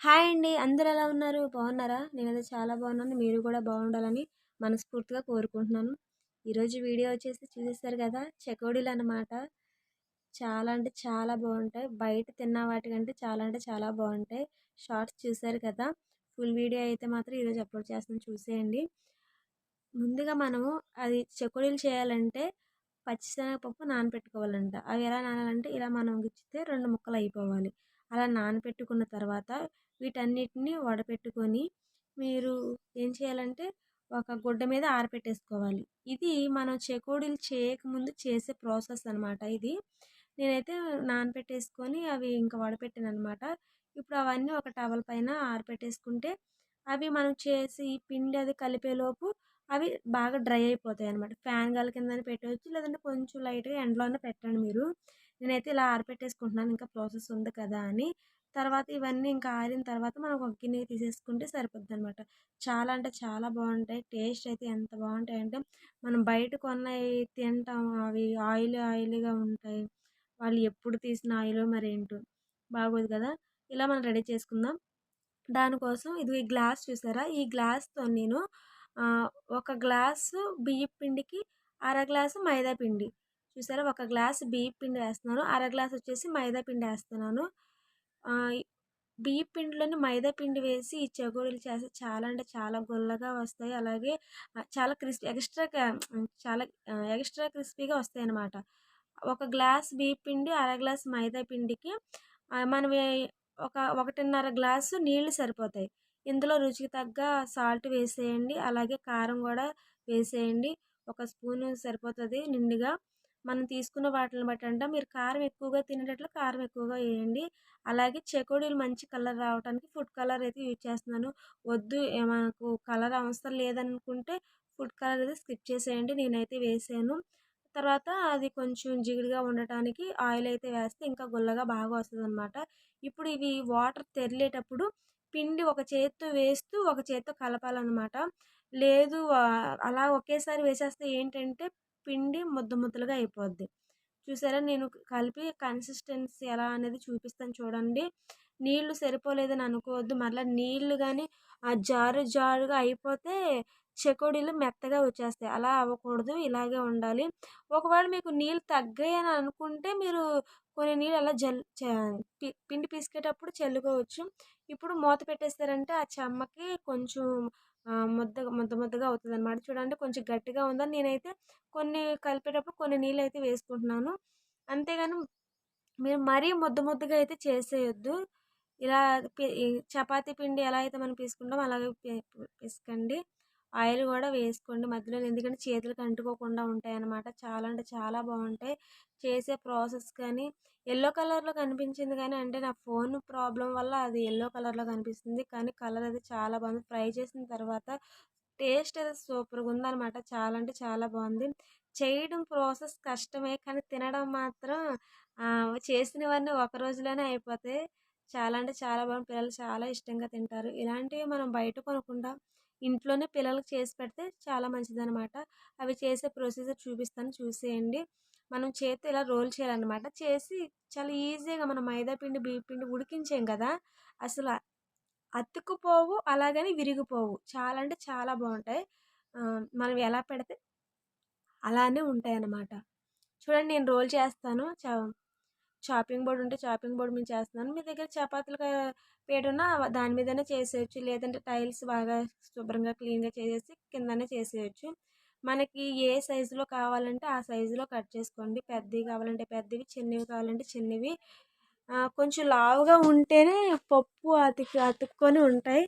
Hi అండి. అందరు ఎలా ఉన్నారు? బాగున్నారా? నేనైతే చాలా బాగున్నాను. మీరు కూడా బాగుండాలని మనస్ఫూర్తిగా కోరుకుంటున్నాను. ఈరోజు వీడియో వచ్చేసి చూసేస్తారు కదా చెకోడీలు అనమాట చాలా అంటే చాలా బాగుంటాయి. బయట తిన్న వాటికంటే చాలా అంటే చాలా బాగుంటాయి. షార్ట్స్ చూసారు కదా ఫుల్ వీడియో అయితే మాత్రం ఈరోజు అప్లోడ్ చేస్తాను. చూసేయండి. ముందుగా మనము అది చెకోడీలు చేయాలంటే పచ్చిశనగపప్పు నానబెట్టుకోవాలంట అవి ఎలా నానాలంటే ఇలా మనం గుచ్చితే రెండు ముక్కలు అయిపోవాలి. అలా నానబెట్టుకున్న తర్వాత వీటన్నిటిని వడపెట్టుకొని మీరు ఏం చేయాలంటే ఒక గుడ్డ మీద ఆరపెట్టేసుకోవాలి. ఇది మనం చెకోడీలు చేయకముందు చేసే ప్రాసెస్ అనమాట ఇది. నేనైతే నానబెట్టేసుకొని అవి ఇంకా వడపెట్టాను అనమాట ఇప్పుడు అవన్నీ ఒక టవల్ పైన ఆరపెట్టేసుకుంటే అవి మనం చేసి పిండి అది కలిపేలోపు అవి బాగా డ్రై అయిపోతాయి అనమాట ఫ్యాన్ గాలి కింద పెట్టవచ్చు లేదంటే కొంచెం లైట్గా ఎండలోనే పెట్టండి మీరు. నేనైతే ఇలా ఆరిపెట్టేసుకుంటున్నాను ఇంకా ప్రాసెస్ ఉంది కదా అని. తర్వాత ఇవన్నీ ఇంకా ఆరిన తర్వాత మనం ఒక గిన్నె తీసేసుకుంటే సరిపోద్ది అనమాట చాలా అంటే చాలా బాగుంటాయి. టేస్ట్ అయితే ఎంత బాగుంటాయి అంటే మనం బయట కొన్నవి తింటాం అవి ఆయిల్ ఆయిల్గా ఉంటాయి. వాళ్ళు ఎప్పుడు తీసిన ఆయిల్ మరి ఏంటో బాగోదు కదా. ఇలా మనం రెడీ చేసుకుందాం. దానికోసం ఇది ఈ గ్లాస్ చూసారా? ఈ గ్లాస్తో నేను ఒక గ్లాసు బియ్యం పిండికి అర గ్లాసు మైదా పిండి. చూసారా? ఒక గ్లాస్ బియ్య పిండి వేస్తున్నాను. అర గ్లాస్ వచ్చేసి మైదా పిండి వేస్తున్నాను. బియ్య పిండిలోని మైదా పిండి వేసి ఈ చెగోడీలు చేస్తే చాలా అంటే చాలా గుల్లగా వస్తాయి. అలాగే చాలా క్రిస్పీ ఎక్స్ట్రా చాలా ఎక్స్ట్రా క్రిస్పీగా వస్తాయి అన్నమాట ఒక గ్లాస్ బియ్య పిండి అర గ్లాస్ మైదా పిండికి మనం ఒక ఒకటిన్నర గ్లాసు నీళ్ళు సరిపోతాయి. ఇందులో రుచికి తగ్గ సాల్ట్ వేసేయండి. అలాగే కారం కూడా వేసేయండి. ఒక స్పూన్ సరిపోతుంది నిండుగా. మనం తీసుకున్న వాటిని బట్టి అంట. మీరు కారం ఎక్కువగా తినేటట్లు కారం ఎక్కువగా వేయండి. అలాగే చెకోడీలు మంచి కలర్ రావడానికి ఫుడ్ కలర్ అయితే యూజ్ చేస్తున్నాను. వద్దు మనకు కలర్ అవసరం లేదనుకుంటే ఫుడ్ కలర్ అయితే స్కిప్ చేసేయండి. నేనైతే వేసాను. తర్వాత అది కొంచెం జిగుడుగా ఉండటానికి ఆయిల్ అయితే వేస్తే ఇంకా గుల్లగా బాగా వస్తుంది అనమాట ఇప్పుడు ఇవి వాటర్ తెరిలేటప్పుడు పిండి ఒక చేత్తో వేస్తూ ఒక చేత్తో కలపాలన్నమాట. లేదు అలా ఒకేసారి వేసేస్తే ఏంటంటే పిండి ముద్ద ముద్దలుగా అయిపోద్ది. చూసారా? నేను కలిపి కన్సిస్టెన్సీ ఎలా అనేది చూపిస్తాను చూడండి. నీళ్ళు సరిపోలేదని అనుకోవద్దు. మళ్ళీ నీళ్ళు కానీ ఆ జారు జారుగా అయిపోతే చెకోడీలు మెత్తగా వచ్చేస్తాయి. అలా అవ్వకూడదు. ఇలాగే ఉండాలి. ఒకవేళ మీకు నీళ్ళు తగ్గాయి అని అనుకుంటే మీరు కొన్ని నీళ్ళు అలా జల్ పిండి పిసికేటప్పుడు చల్లుకోవచ్చు. ఇప్పుడు మూత పెట్టేస్తారంటే ఆ చెమ్మకి కొంచెం ముద్ద ముద్ద ముద్దగా అవుతుంది అనమాట చూడండి కొంచెం గట్టిగా ఉందని నేనైతే కొన్ని కలిపేటప్పుడు కొన్ని నీళ్ళు అయితే వేసుకుంటున్నాను. అంతేగాని మీరు మరీ ముద్ద ముద్దగా అయితే చేసేయొద్దు. ఇలా చపాతీ పిండి ఎలా అయితే మనం పీసుకుంటామో అలాగే పిసకండి. ఆయిల్ కూడా వేసుకోండి. మధ్యలో ఎందుకంటే చేతులకు అంటుకోకుండా ఉంటాయి అన్నమాట చాలా అంటే చాలా బాగుంటాయి చేసే ప్రాసెస్ కానీ ఎల్లో కలర్లో కనిపించింది కానీ అంటే నా ఫోన్ ప్రాబ్లం వల్ల అది ఎల్లో కలర్లో కనిపిస్తుంది. కానీ కలర్ అది చాలా బాగుంది ఫ్రై చేసిన తర్వాత టేస్ట్ అది సూపర్గా ఉందన్నమాట. చాలా అంటే చాలా బాగుంది చేయడం ప్రాసెస్ కష్టమే కానీ తినడం మాత్రం చేసినవన్నీ ఒక రోజులోనే అయిపోతాయి. చాలా అంటే చాలా బాగుంది పిల్లలు చాలా ఇష్టంగా తింటారు. ఇలాంటివి మనం బయట కొనకుండా ఇంట్లోనే పిల్లలకు చేసి పెడితే చాలా మంచిది అనమాట అవి చేసే ప్రొసీజర్ చూపిస్తాను చూసేయండి. మనం చేతి ఇలా రోల్ చేయాలన్నమాట. చేసి చాలా ఈజీగా మనం మైదా పిండి బియ్య పిండి ఉడికించాం కదా అసలు అతుక్కుపోవు అలాగని విరిగిపోవు. చాలా అంటే చాలా బాగుంటాయి. మనం ఎలా పెడితే అలానే ఉంటాయి అన్నమాట చూడండి నేను రోల్ చేస్తాను. చా చాపింగ్ బోర్డు ఉంటే చాపింగ్ బోర్డు మీద చేస్తున్నాను. మీ దగ్గర చపాతీలు పేట దాని మీదనే చేసేయచ్చు. లేదంటే టైల్స్ బాగా శుభ్రంగా క్లీన్గా చేసేసి కిందనే చేసేయచ్చు. మనకి ఏ సైజులో కావాలంటే ఆ సైజులో కట్ చేసుకోండి. పెద్దవి కావాలంటే పెద్దవి చిన్నవి కావాలంటే చిన్నవి. కొంచెం లావుగా ఉంటేనే పప్పు అతికి అతుక్కొని ఉంటాయి.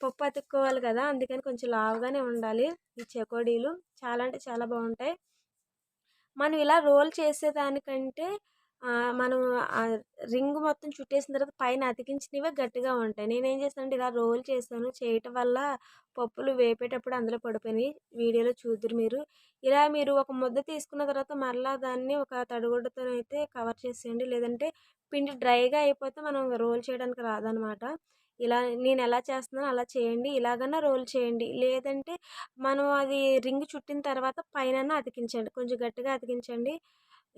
పప్పు అతుక్కోవాలి కదా అందుకని కొంచెం లావుగానే ఉండాలి ఈ చెకోడీలు. చాలా అంటే చాలా బాగుంటాయి. మనం ఇలా రోల్ చేసేదానికంటే మనం రింగ్ మొత్తం చుట్టేసిన తర్వాత పైన అతికించినవే గట్టిగా ఉంటాయి. నేనేం చేస్తానంటే ఇలా రోల్ చేశాను. చేయటం వల్ల పప్పులు వేపేటప్పుడు అందులో పడిపోయినాయి. వీడియోలో చూద్దరు మీరు. ఇలా మీరు ఒక ముద్ద తీసుకున్న తర్వాత మరలా దాన్ని ఒక తడిగుడ్డతో అయితే కవర్ చేసేయండి. లేదంటే పిండి డ్రైగా అయిపోతే మనం రోల్ చేయడానికి రాదనమాట ఇలా నేను ఎలా చేస్తున్నానో అలా చేయండి. ఇలాగన్నా రోల్ చేయండి. లేదంటే మనం అది రింగ్ చుట్టిన తర్వాత పైన అతికించండి. కొంచెం గట్టిగా అతికించండి.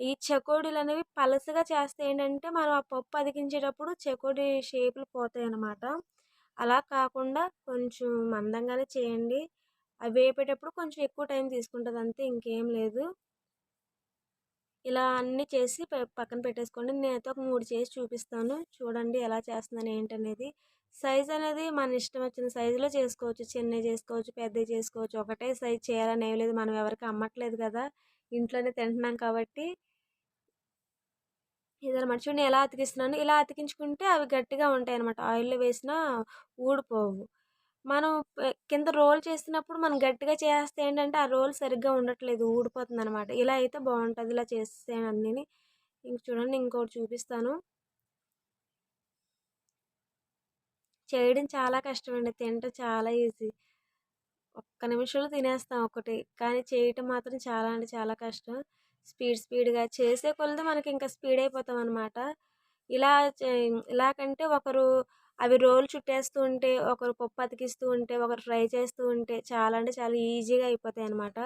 ఈ చెకోడీలు అనేవి పలసగా చేస్తే ఏంటంటే మనం ఆ పప్పు అదికించేటప్పుడు చెకోడీ షేపులు పోతాయి అన్నమాట అలా కాకుండా కొంచెం మందంగానే చేయండి. అవి వేపేటప్పుడు కొంచెం ఎక్కువ టైం తీసుకుంటుంది అంతే ఇంకేం లేదు. ఇలా అన్నీ చేసి పక్కన పెట్టేసుకోండి. నేనైతే ఒక మూడు చేసి చూపిస్తాను. చూడండి ఎలా చేస్తున్నాను ఏంటనేది. సైజ్ అనేది మన ఇష్టం వచ్చిన సైజులో చేసుకోవచ్చు. చిన్నవి చేసుకోవచ్చు పెద్దవి చేసుకోవచ్చు. ఒకటే సైజ్ చేయాలని ఏం లేదు. మనం ఎవరికి అమ్మట్లేదు కదా. ఇంట్లోనే తింటున్నాం కాబట్టి ఇదనమాట చూడండి ఎలా అతికిస్తున్నాను ఇలా అతికించుకుంటే అవి గట్టిగా ఉంటాయి అనమాట ఆయిల్లో వేసినా ఊడిపోవు. మనం కింద రోల్ చేసినప్పుడు మనం గట్టిగా చేస్తే ఏంటంటే ఆ రోల్ సరిగ్గా ఉండట్లేదు ఊడిపోతుంది అనమాట ఇలా అయితే బాగుంటుంది ఇలా చేస్తే అన్నీ ఇంక చూడండి ఇంకోటి చూపిస్తాను. చేయడం చాలా కష్టం అండి తినటం చాలా ఈజీ. ఒక్క నిమిషంలో తినేస్తాం ఒకటి కానీ చేయటం మాత్రం చాలా అంటే చాలా కష్టం. స్పీడ్ స్పీడ్గా చేసే కొలది మనకి ఇంకా స్పీడ్ అయిపోతాం అనమాట ఇలా ఇలా కంటే ఒకరు అవి రోల్ చుట్టేస్తూ ఉంటే ఒకరు పప్పు అతికిస్తూ ఉంటే ఒకరు ఫ్రై చేస్తూ ఉంటే చాలా అంటే చాలా ఈజీగా అయిపోతాయి అనమాట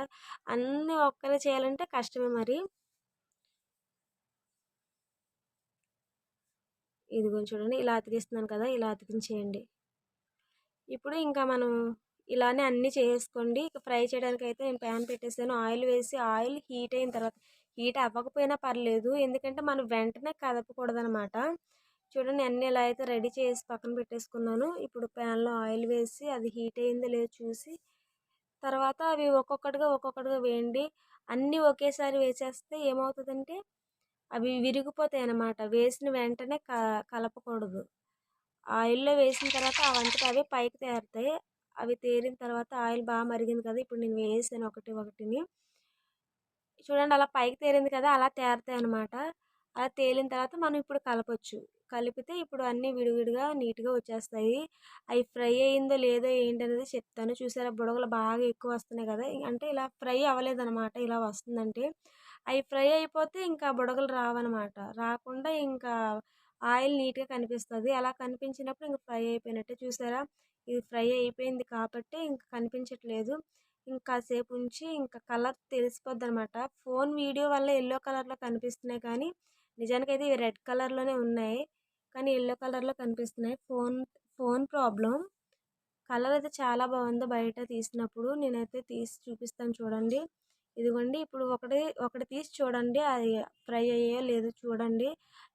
అన్నీ ఒక్కరే చేయాలంటే కష్టమే మరి. ఇదిగో చూడండి ఇలా అతికిస్తున్నాను కదా ఇలా అతికించేయండి. ఇప్పుడు ఇంకా మనం ఇలానే అన్నీ చేసుకోండి ఇక ఫ్రై చేయడానికి అయితే నేను ప్యాన్ పెట్టేసాను. ఆయిల్ వేసి ఆయిల్ హీట్ అయిన తర్వాత హీట్ అవ్వకపోయినా పర్లేదు. ఎందుకంటే మనం వెంటనే కదపకూడదనమాట. చూడండి అన్నీ ఇలా అయితే రెడీ చేసి పక్కన పెట్టేసుకున్నాను. ఇప్పుడు ప్యాన్లో ఆయిల్ వేసి అది హీట్ అయిందో లేదో చూసి తర్వాత అవి ఒక్కొక్కటిగా ఒక్కొక్కటిగా వేయండి. అన్నీ ఒకేసారి వేసేస్తే ఏమవుతుందంటే అవి విరిగిపోతాయి అన్నమాట వేసిన వెంటనే క కలపకూడదు. ఆయిల్లో వేసిన తర్వాత అవంతట అవి పైకి తేరుతాయి. అవి తేలిన తర్వాత ఆయిల్ బాగా మరిగింది కదా ఇప్పుడు నేను వేసాను ఒకటి ఒకటిని. చూడండి అలా పైకి తేరింది కదా అలా తేరుతాయి అనమాట అలా తేలిన తర్వాత మనం ఇప్పుడు కలపచ్చు. కలిపితే ఇప్పుడు అన్నీ విడివిడిగా నీట్గా వచ్చేస్తాయి. అవి ఫ్రై అయిందో లేదో ఏంటనేది చెప్తాను. చూసారా బుడగలు బాగా ఎక్కువ వస్తున్నాయి కదా అంటే ఇలా ఫ్రై అవ్వలేదన్నమాట ఇలా వస్తుందంటే. అవి ఫ్రై అయిపోతే ఇంకా బుడగలు రావన్నమాట. రాకుండా ఇంకా ఆయిల్ నీట్గా కనిపిస్తుంది. అలా కనిపించినప్పుడు ఇంకా ఫ్రై అయిపోయినట్టే. చూసారా? ఇది ఫ్రై అయిపోయింది కాబట్టి ఇంకా కనిపించట్లేదు. ఇంకా కాసేపు ఉంచి ఇంకా కలర్ తెలిసిపోద్ది అనమాట ఫోన్ వీడియో వల్ల ఎల్లో కలర్లో కనిపిస్తున్నాయి కానీ నిజానికైతే ఇవి రెడ్ కలర్లోనే ఉన్నాయి. కానీ ఎల్లో కలర్లో కనిపిస్తున్నాయి. ఫోన్ ఫోన్ ప్రాబ్లం కలర్ అయితే చాలా బాగుంది బయట తీసినప్పుడు. నేనైతే తీసి చూపిస్తాను చూడండి. ఇదిగోండి ఇప్పుడు ఒకటి ఒకటి తీసి చూడండి అది ఫ్రై అయ్యో లేదో చూడండి.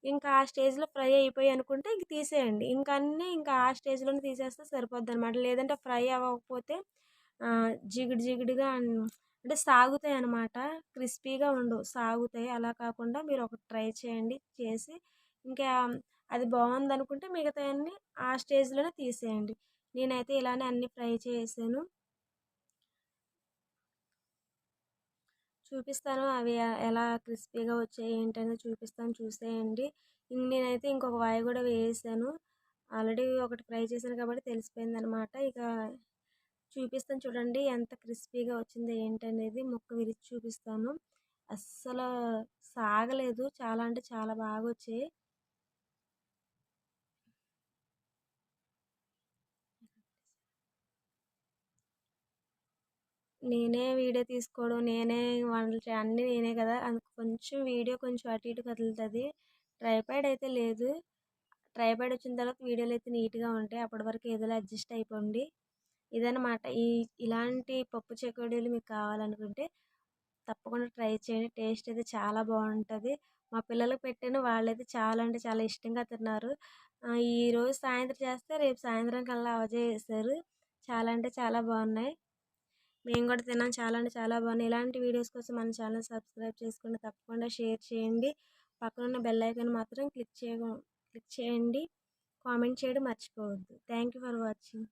ఇంకా ఆ స్టేజ్లో ఫ్రై అయిపోయి అనుకుంటే ఇంక తీసేయండి. ఇంకా అన్నీ ఇంకా ఆ స్టేజ్లోనే తీసేస్తే సరిపోద్ది అనమాట లేదంటే ఫ్రై అవ్వకపోతే జిగుడు జిగుడుగా అంటే సాగుతాయి అనమాట క్రిస్పీగా ఉండవు సాగుతాయి. అలా కాకుండా మీరు ఒకటి ట్రై చేయండి చేసి. ఇంకా అది బాగుంది అనుకుంటే మిగతా అన్నీ ఆ స్టేజ్లోనే తీసేయండి. నేనైతే ఇలానే అన్ని ఫ్రై చేసాను చూపిస్తాను. అవి ఎలా క్రిస్పీగా వచ్చాయి ఏంటనేది చూపిస్తాను. చూసేయండి. నేనైతే ఇంకొక వాయి కూడా వేసాను. ఆల్రెడీ ఒకటి ఫ్రై చేశాను కాబట్టి తెలిసిపోయింది అనమాట ఇక చూపిస్తాను చూడండి ఎంత క్రిస్పీగా వచ్చింది ఏంటనేది. ముక్క విరిచి చూపిస్తాను. అస్సలు సాగలేదు. చాలా అంటే చాలా బాగా వచ్చాయి. నేనే వీడియో తీసుకోవడం నేనే వంటలు చే అన్నీ నేనే కదా. అందుకు కొంచెం వీడియో కొంచెం అటు ఇటు కదులుతుంది. ట్రైపాడ్ అయితే లేదు. ట్రైపాడ్ వచ్చిన తర్వాత వీడియోలు అయితే నీట్గా ఉంటాయి. అప్పటి వరకు ఏదోలా అడ్జస్ట్ అయిపోండి. ఇదనమాట ఈ ఇలాంటి పప్పు చెకోడీలు మీకు కావాలనుకుంటే తప్పకుండా ట్రై చేయండి. టేస్ట్ అయితే చాలా బాగుంటుంది. మా పిల్లలకు పెట్టాను వాళ్ళైతే చాలా అంటే చాలా ఇష్టంగా తిన్నారు. ఈరోజు సాయంత్రం చేస్తే రేపు సాయంత్రం కల్లా అవజేసారు చాలా అంటే చాలా బాగున్నాయి. మేము కూడా తిన్నాం. చాలా అంటే చాలా బాగున్నాయి. ఇలాంటి వీడియోస్ కోసం మన ఛానల్ సబ్స్క్రైబ్ చేసుకుంటే తప్పకుండా షేర్ చేయండి. పక్కన ఉన్న బెల్ ఐకాన్ మాత్రం క్లిక్ చేయ క్లిక్ చేయండి. కామెంట్ చేయడం మర్చిపోవద్దు. Thank you for watching.